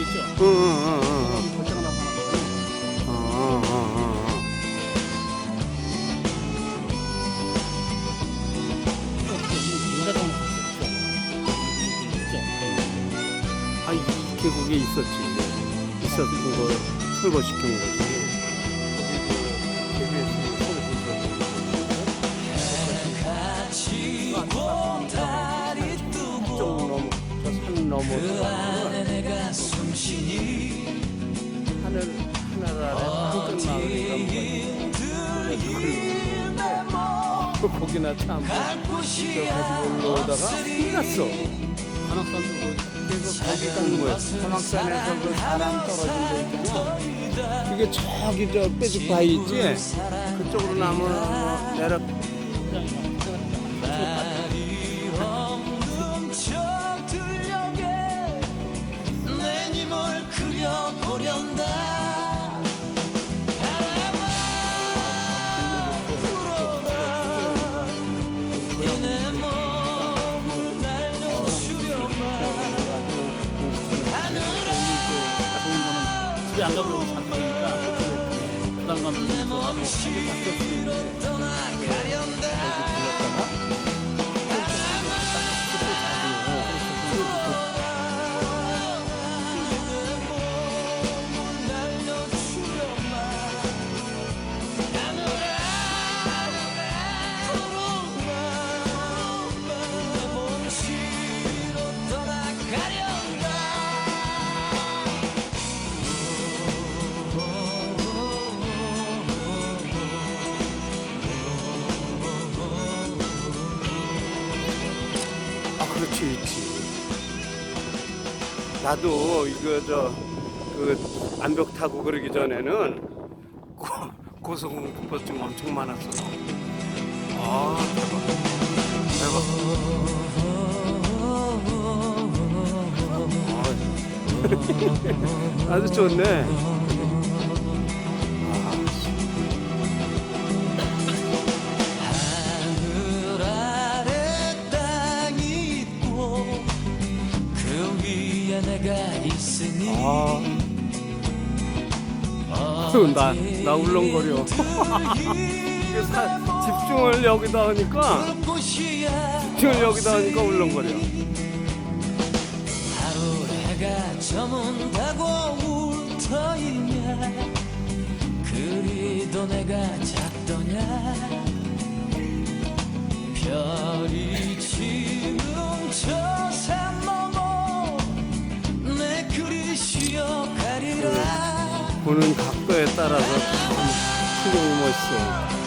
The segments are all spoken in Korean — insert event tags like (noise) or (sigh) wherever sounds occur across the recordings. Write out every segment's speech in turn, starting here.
있죠. 인사동 있죠. 아, 이 계곡에 있었지. 있었던 거 철거시킨 거지. 뭐뭐 거기나 참. 곳이야 가지고 올라오다가 끝났어. 관악산도 그래서 거기 간 거야. 사막산에서 그 사람 떨어진 데 있잖아. 그게 저기 저 빼죽 바위 있지? 그쪽으로 나무 내려 몸시로 떠나가련다 나도 이거 저 그 암벽 타고 그러기 전에는 고, 고소공포증 엄청 많았어 아 대박. 대박. 아, 아주 좋네 아. 나, 나 울렁거려. 집중을 여기다 하니까 집중을 여기다 하니까 울렁거려. 하루 해가 저문다고 울터이냐? 그리도 내가 작더냐? 별이 보는 각도에 따라서 참 풍경이 멋있어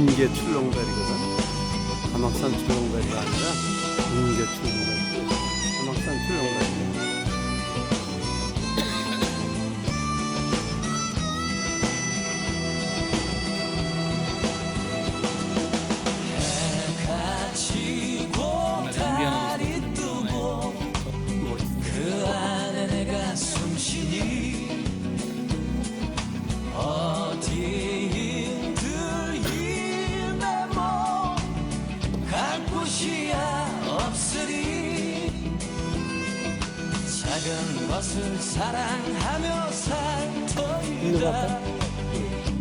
운계 출렁다리거든. 가막산 출렁다리가 아니라 운계 출렁다리 작은 것을 사랑하며 살터이다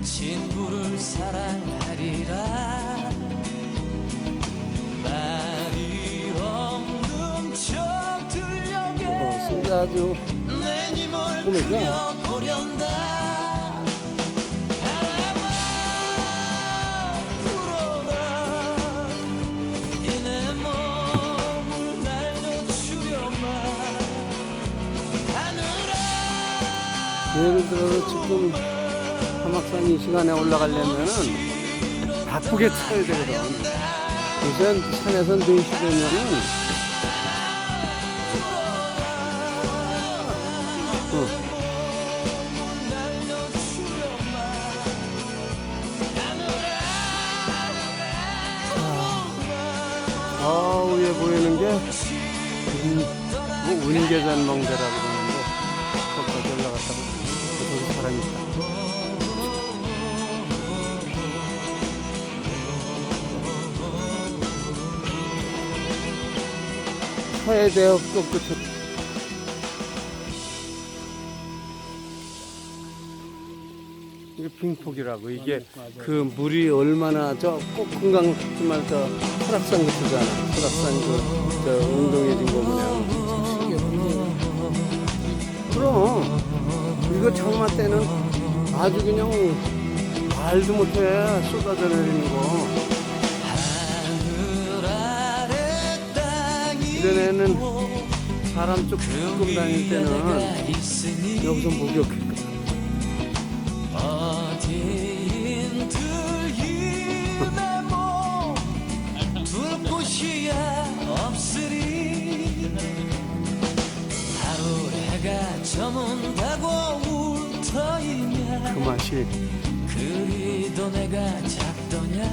친구를 사랑하리라. 말이 없는 저 들녘에 아주 내 님을 꿈이죠. 그려보련다 예를 들어서 지금 하막산 이 시간에 올라가려면은 바쁘게 쳐야 되거든. 우선 산에서 4시 되면은 어. 아, 위에 보이는 게 음, 뭐 운계산 멍대라고 서해대학교 끝에 이게 빙폭이라고. 이게 그 물이 얼마나 저꼭 금강 같지만 저 설악산 같잖아 설악산 그저 운동해진 거 뭐냐 그럼 이거 장마 때는 아주 그냥 말도 못해 쏟아져 내리는 거 이 이전에는 사람 쭉 조금 다닐 때는 여기서 목욕했거든 울터이냐. 그 맛이 그리도 내가 작더냐.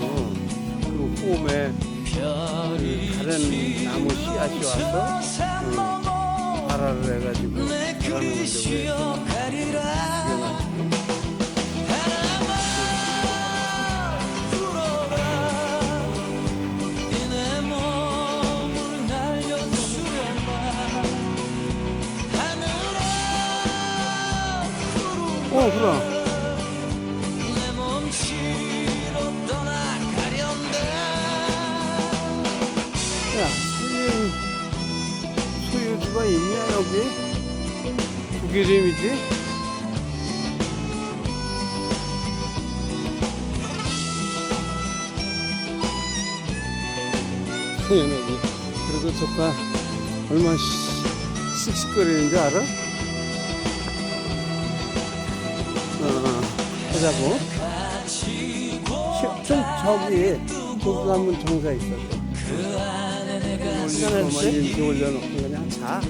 어, 그 홈에 별이 다른 나무 씨앗이 와서 서 발화를 해가지고 몸을 날려주려마 하늘아 어 그럼 살림 소유주가 있냐 여기? 구기림이지? 당연하지 그리고 저가 얼마나 시- 씩씩거리는지 알아? 어, 어 하자고 시- 좀 저기 가면 정사 있어 시간을 올려놓고 그냥 자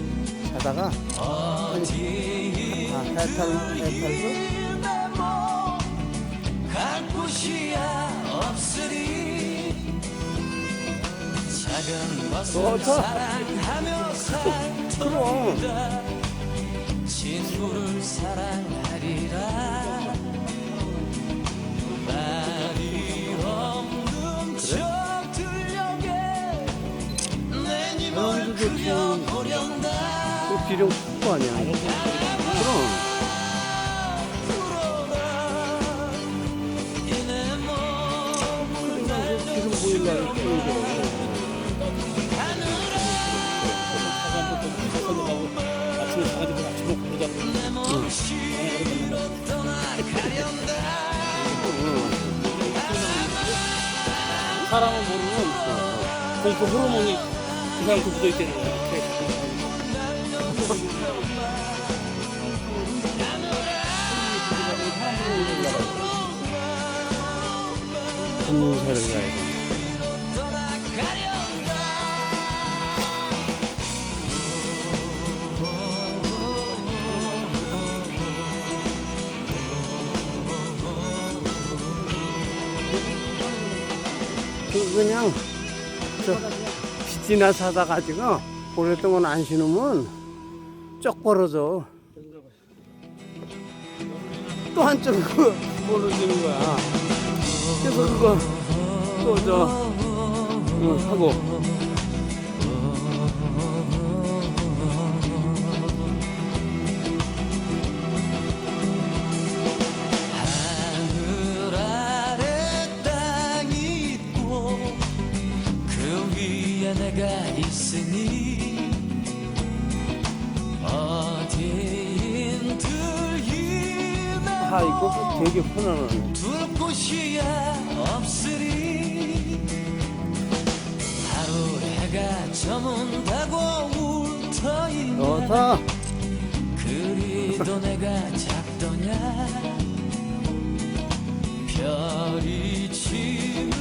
자다가 아 해탈 해탈도 갈 곳이야 없으리 작은 것을 좋다. 사랑하며 그럼. 친구를 사랑하리라 비룡 푸고 아니야 그럼 그 아침에 부르자. 사람은 모르는 공포 호르몬이 그 사람한테 묻어있다는 거야. 그 그냥 저 빛이나 사다 가지고 오랫동안 안 신으면 쩍 벌어져. 또 한쪽으로 벌어지는 거야 그래서 그거 그거 저 응, 하고. 내가 있으니 되게 편안하네. 해가 저문다고 울터있냐 좋다. 그리도 내가 작더냐 별이 지는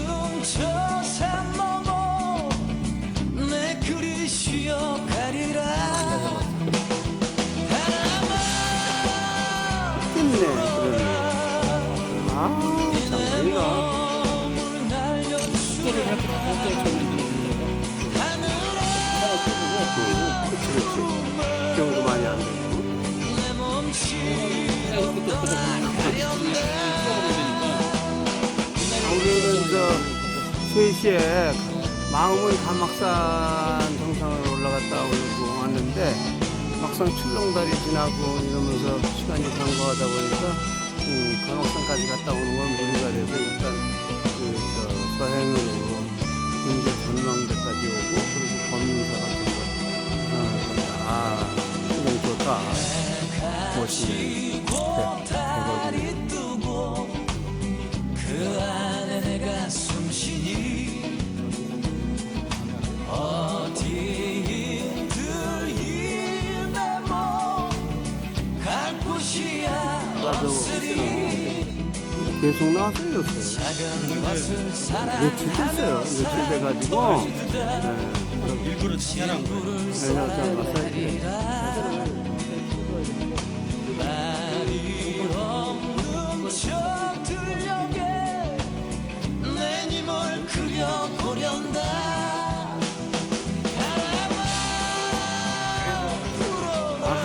우리는 저 3시에 마음은 가막산 정상을 올라갔다 오고 왔는데 막상 출렁다리 지나고 이러면서 시간이 간거하다 보니까 음, 가막산까지 갔다 오는 건 무리가 돼서 일단 그, 저, 서행으로 인제 전망대까지 오고 그리고 검문사 같은 거 어, 아, 그냥 좋다. 멋있네. 대- 대박이네 뜨고 그 안에 내가 숨쉬니 어디 내몸갈 곳이야. 없으리 계속 작은 것을 며칠 됐어요. 며칠 돼가지고 네, 일부러 거예요. 내년 가서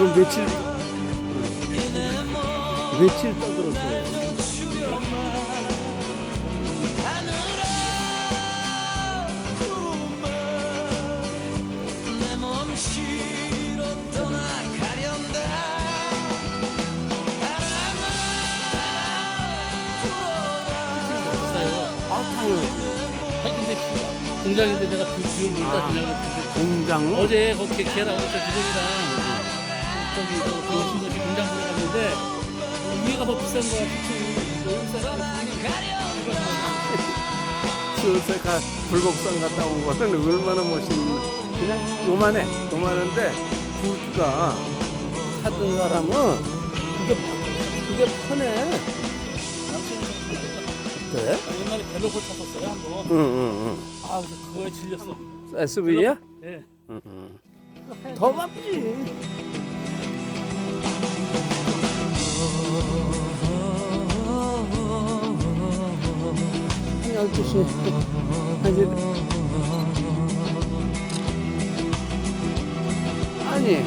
아 그럼 며칠 며칠 떠들었어요. 아 아니 근데 공장인데 내가 그 지금 물다 그냥 공장 어제 거기 걔랑 어제 주동이랑 어, 위에가 더 비싼 거야. 시원세가 불곡산 갔다 온 거는 얼마나 멋있는 그냥 요만해 요만한데 굵기가 하던 사람은 그게 그게 편해. 그래? 옛날에 벨로코 탔었어요 한번. 응응응. 아 그거에 질렸어. SV야? 예. 더 바쁘지. 12시. 아니,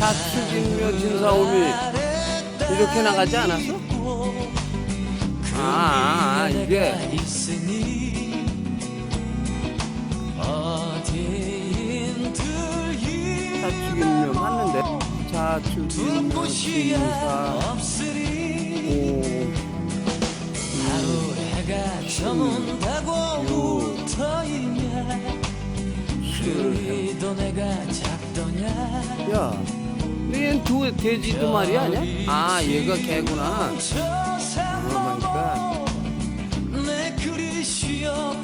사축인묘 진사오미 이렇게 나가지 않았어? 아, 아, 이게 어디 힘들이 사축인묘 맞는데? 곳이야 진사 오. 해가 저문다고 웃어있냐 그리도 내가 작더냐 야, 얘는 두 돼지도 말이 아니야? 아, 얘가 개구나. 저산 그러니까. 넘어 내 그리 쉬어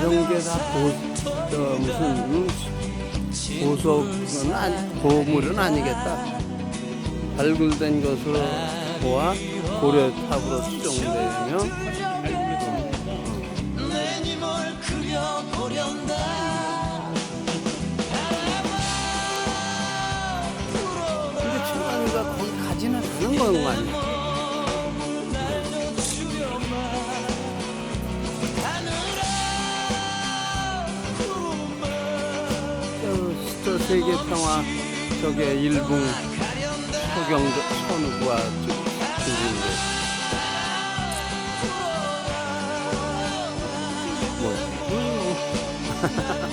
이런 게다 어, 무슨 보석은 아니, 보물은 아니겠다. 발굴된 것으로 보아 고려 탑으로 수정되며. 않은 건 아니야. 저, 저 세계 평화 저게 일본 소경 선우가 중인데 뭐 (laughs)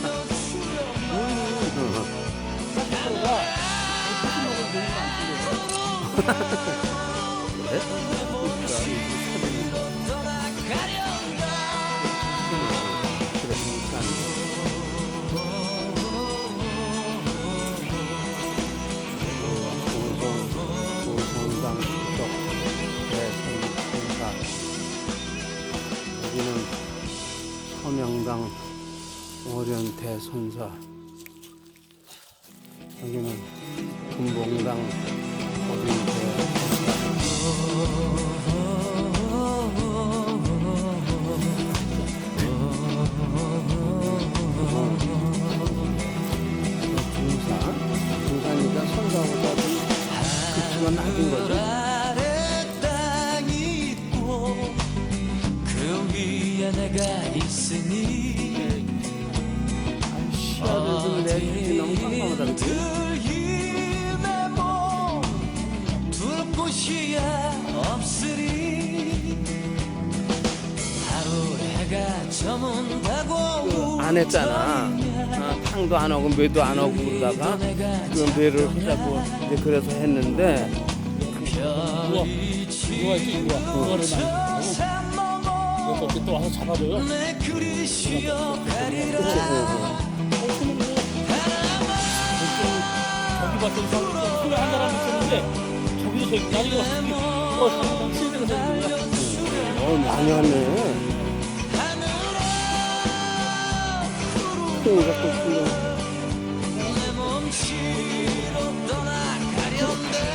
서명당 오련 대선사. 여기는 금봉당 어린 그? 힘의 몸둘 곳이야 안 했잖아. 아, 탕도 안 하고 매도 안 하고 그러다가 그 매를 하자고 이제 그래서 했는데 우와, 우와 있지, 우와. 우와를 많이. 그래서 또 와서 잡아줘요. 내 그리시여 가리라 저기 봤던 사람, 소리 한 사람 있었는데, 저기도 저기, 왔더니, 어, 많이 하네.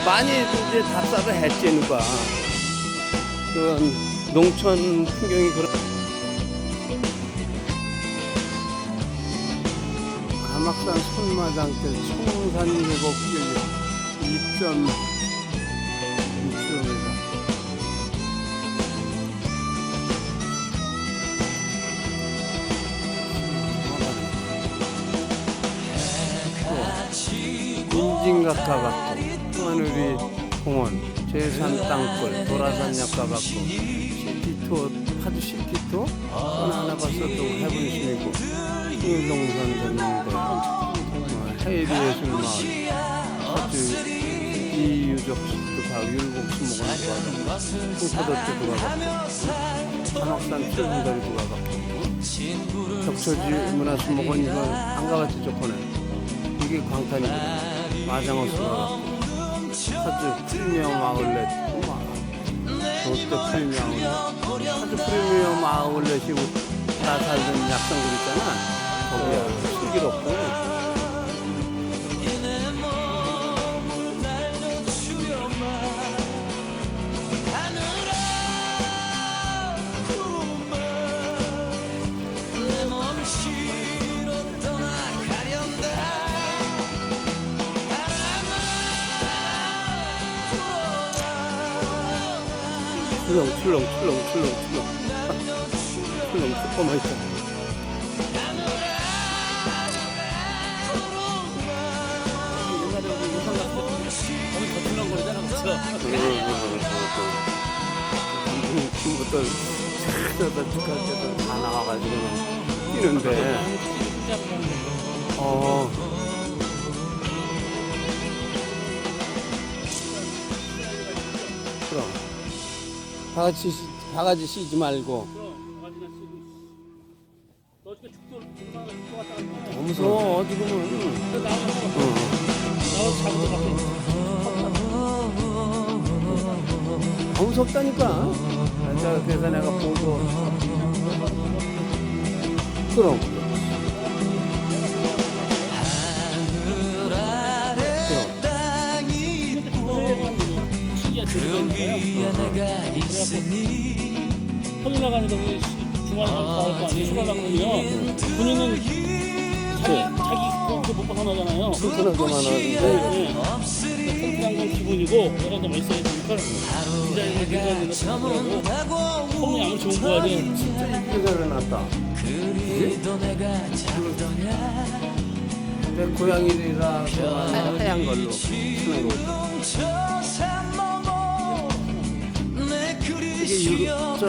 많이 이제 답사를 했지 누가. 그런 농촌 풍경이 그런. 가막산 손마당길 청산 계곡길 2.2km. 인진각화 받고 하늘이 공원 제산 땅굴 도라산 약화받고 시티투어 파주 시티투어? 하나 하나 봤어 또 해븐심이고. 일동산 전망대 어, 헤이리 예술마을. 파주 이유적식도 가고 율곡수 거 가고 풍포더트도 가고 한옥산 출근거리도 가고. 격초지 문화수목원 이거 안 가봤지 저번에 이게 광탄이거든 마장호수가 가고 파주 프리미엄 아울렛. 롯데 프리미엄 아울렛 파주 프리미엄 아울렛이 다 살던 약상굴 있잖아. 거기야 슬기롭고 출렁 출렁 출렁 출렁 출렁. 출렁 조금만 있어 옛날에 우리 인상 같은 거, 거기 더 출렁거리잖아, 그쵸? 친구들 찾아다 때도 다 나와가지고 뛰는데 어 바가지 씨- 바가지 씌지 말고 너 어떻게 축도, 얼마나 축도 갔다 갔냐? 더 무서워 지금은 어. 나와서 잡은 거 같아. 더 무섭다니까 자, 그래서 내가 보고 그럼 그 들어가니까요. 위에 내가 있으니 터미 나가니까 우리 주말에 가을 거 아니에요? 휴가 가거든요. 군인은 자기, 자기 거못 벗어나잖아요. 튼튼하게만 하는데 네. 없으리 튼튼한 건 기본이고, 내가 더 멋있어야 되니까. 디자인을 내가 기본으로 하고, 저문다고 폼이 아무리 좋은 거야 돼. 이쁘게 잘해놨다 그리도 내가 내 고양이라 하얀 걸로 쓰는 거 이게 이거 저